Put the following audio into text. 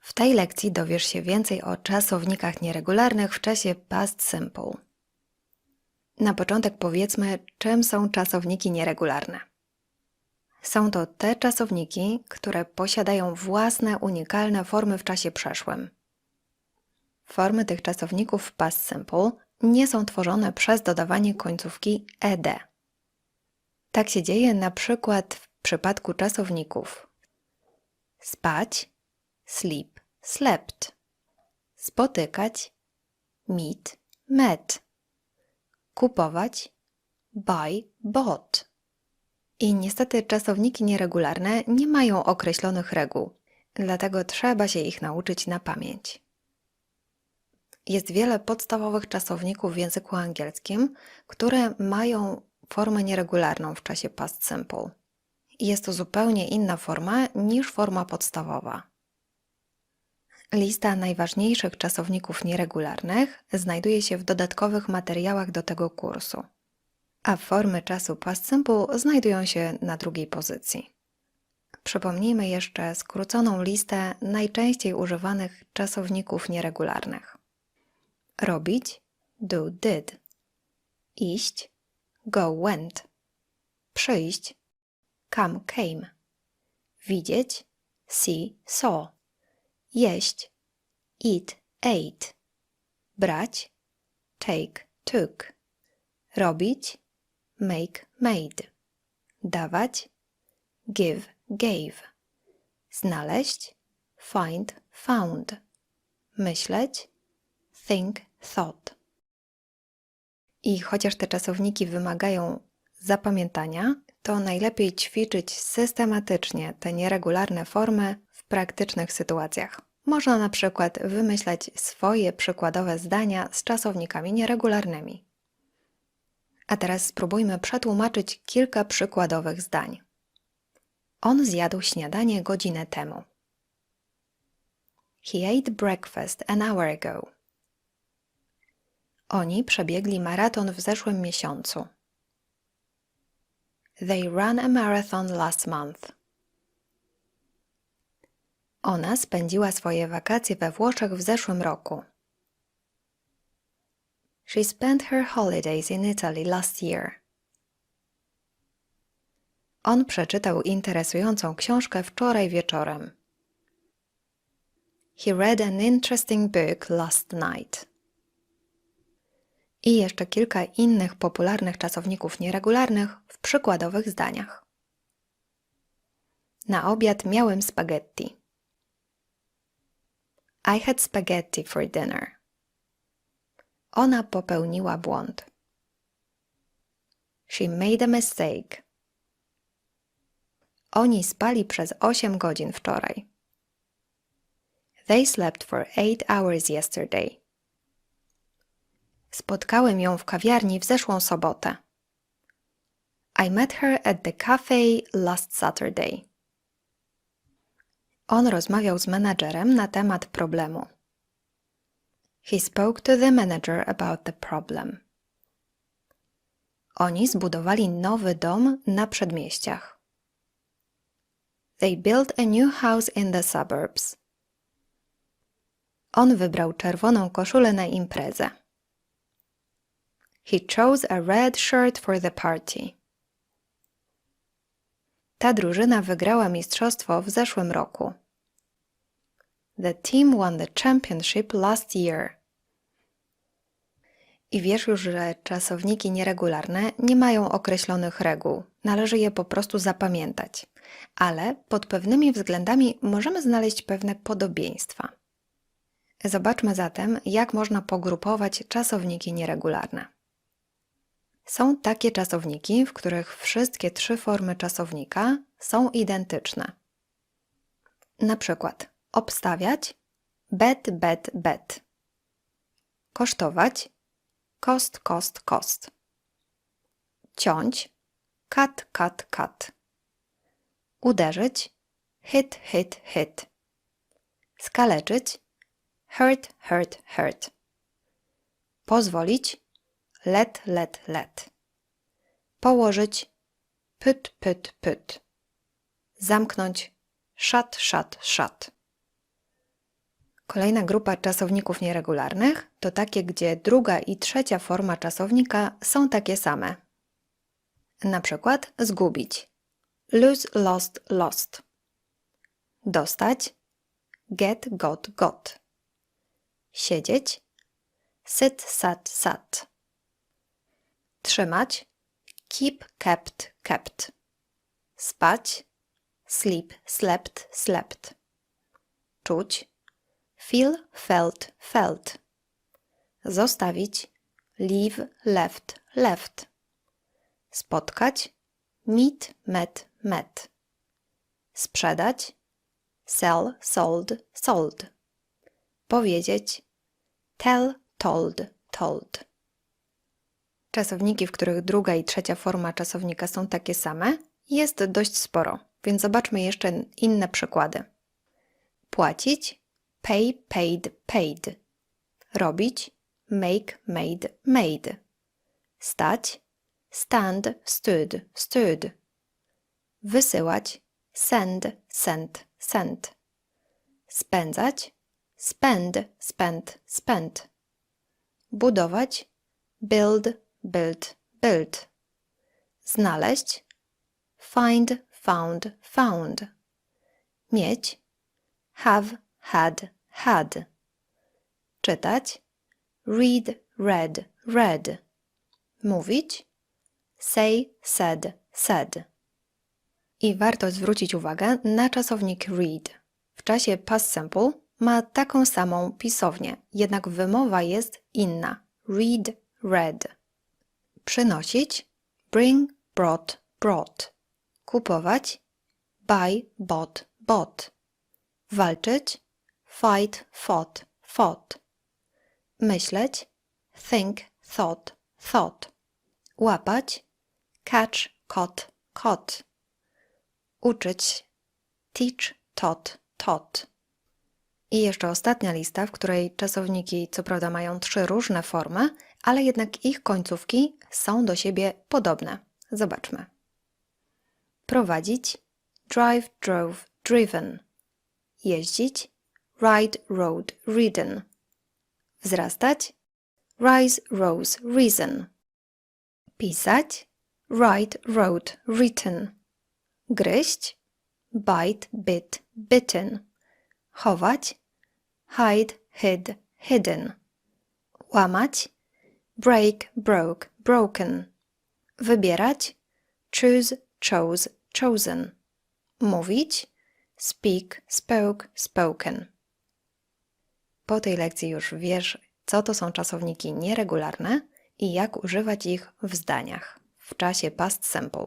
W tej lekcji dowiesz się więcej o czasownikach nieregularnych w czasie past simple. Na początek powiedzmy, czym są czasowniki nieregularne. Są to te czasowniki, które posiadają własne, unikalne formy w czasie przeszłym. Formy tych czasowników w past simple nie są tworzone przez dodawanie końcówki ed. Tak się dzieje na przykład w przypadku czasowników spać, sleep, slept, spotykać, meet, met, kupować, buy, bought. I niestety czasowniki nieregularne nie mają określonych reguł, dlatego trzeba się ich nauczyć na pamięć. Jest wiele podstawowych czasowników w języku angielskim, które mają formę nieregularną w czasie past simple. Jest to zupełnie inna forma niż forma podstawowa. Lista najważniejszych czasowników nieregularnych znajduje się w dodatkowych materiałach do tego kursu, a formy czasu past simple znajdują się na drugiej pozycji. Przypomnijmy jeszcze skróconą listę najczęściej używanych czasowników nieregularnych. Robić do did. Iść go went. Przyjść come came. Widzieć see saw. Jeść eat ate. Brać take took. Robić make made. Dawać give gave. Znaleźć find found. Myśleć think thought. I chociaż te czasowniki wymagają zapamiętania, to najlepiej ćwiczyć systematycznie te nieregularne formy praktycznych sytuacjach. Można na przykład wymyślać swoje przykładowe zdania z czasownikami nieregularnymi. A teraz spróbujmy przetłumaczyć kilka przykładowych zdań. On zjadł śniadanie godzinę temu. He ate breakfast an hour ago. Oni przebiegli maraton w zeszłym miesiącu. They ran a marathon last month. Ona spędziła swoje wakacje we Włoszech w zeszłym roku. She spent her holidays in Italy last year. On przeczytał interesującą książkę wczoraj wieczorem. He read an interesting book last night. I jeszcze kilka innych popularnych czasowników nieregularnych w przykładowych zdaniach. Na obiad miałem spaghetti. I had spaghetti for dinner. Ona popełniła błąd. She made a mistake. Oni spali przez 8 godzin wczoraj. They slept for 8 hours yesterday. Spotkałem ją w kawiarni w zeszłą sobotę. I met her at the cafe last Saturday. On rozmawiał z menadżerem na temat problemu. He spoke to the manager about the problem. Oni zbudowali nowy dom na przedmieściach. They built a new house in the suburbs. On wybrał czerwoną koszulę na imprezę. He chose a red shirt for the party. Ta drużyna wygrała mistrzostwo w zeszłym roku. The team won the championship last year. I wiesz już, że czasowniki nieregularne nie mają określonych reguł. Należy je po prostu zapamiętać. Ale pod pewnymi względami możemy znaleźć pewne podobieństwa. Zobaczmy zatem, jak można pogrupować czasowniki nieregularne. Są takie czasowniki, w których wszystkie trzy formy czasownika są identyczne. Na przykład obstawiać bet, bet, bet. Kosztować cost, cost, cost. Ciąć cut, cut, cut. Uderzyć hit, hit, hit. Skaleczyć hurt, hurt, hurt. Pozwolić let, let, let. Położyć pyt, pyt, pyt. Zamknąć szat, szat, szat. Kolejna grupa czasowników nieregularnych to takie, gdzie druga i trzecia forma czasownika są takie same. Na przykład zgubić. Lose, lost, lost. Dostać. Get, got, got. Siedzieć. Sit, sat, sat. Trzymać. Keep, kept, kept. Spać. Sleep, slept, slept. Czuć. Feel, felt, felt. Zostawić. Leave, left, left. Spotkać. Meet, met, met. Sprzedać. Sell, sold, sold. Powiedzieć. Tell, told, told. Czasowniki, w których druga i trzecia forma czasownika są takie same, jest dość sporo, więc zobaczmy jeszcze inne przykłady. Płacić pay, paid, paid. Robić make, made, made. Stać stand, stood, stood. Wysyłać send, sent, sent. Spędzać spend, spent, spent. Budować build, built, built. Znaleźć find, found, found. Mieć have, had, had. Czytać read, read, read. Mówić say, said, said. I warto zwrócić uwagę na czasownik read. W czasie past simple ma taką samą pisownię, jednak wymowa jest inna. Read, read. Przynosić bring, brought, brought. Kupować buy, bought, bought. Walczyć fight, fought, fought. Myśleć think, thought, thought. Łapać catch, caught, caught. Uczyć teach, taught, taught. I jeszcze ostatnia lista, w której czasowniki co prawda mają trzy różne formy, ale jednak ich końcówki są do siebie podobne. Zobaczmy. Prowadzić drive, drove, driven. Jeździć ride, rode, ridden. Wzrastać rise, rose, risen. Pisać write, wrote, written. Gryźć bite, bit, bitten. Chować hide, hid, hidden. Łamać break, broke, broken. Wybierać choose, chose, chosen. Mówić speak, spoke, spoken. Po tej lekcji już wiesz, co to są czasowniki nieregularne i jak używać ich w zdaniach w czasie past simple.